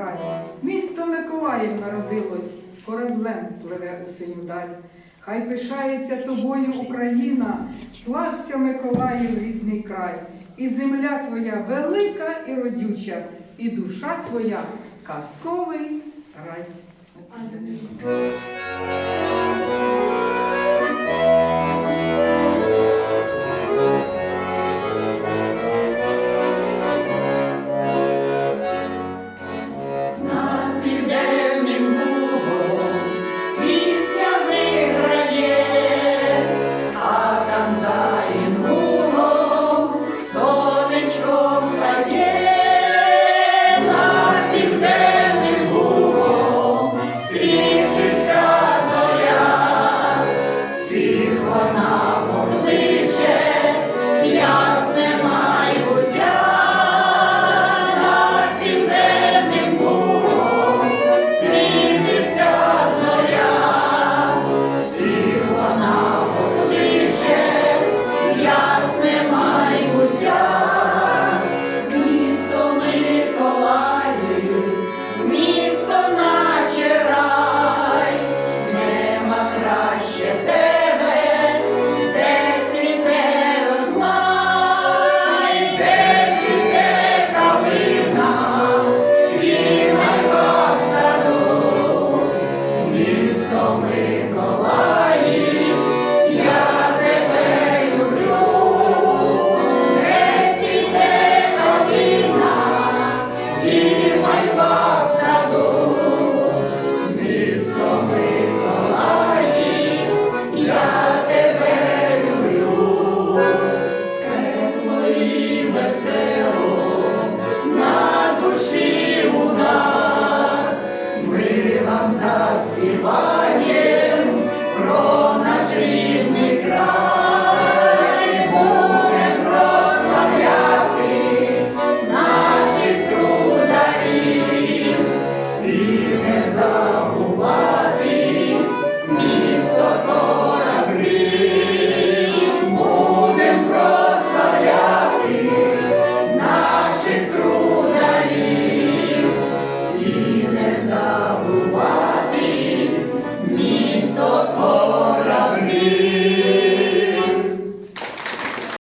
край. Місто Миколаїв народилось, кораблем пливе у синю даль. Хай пишається тобою Україна, слався Миколаїв рідний край, і земля твоя велика і родюча, і душа твоя казковий рай.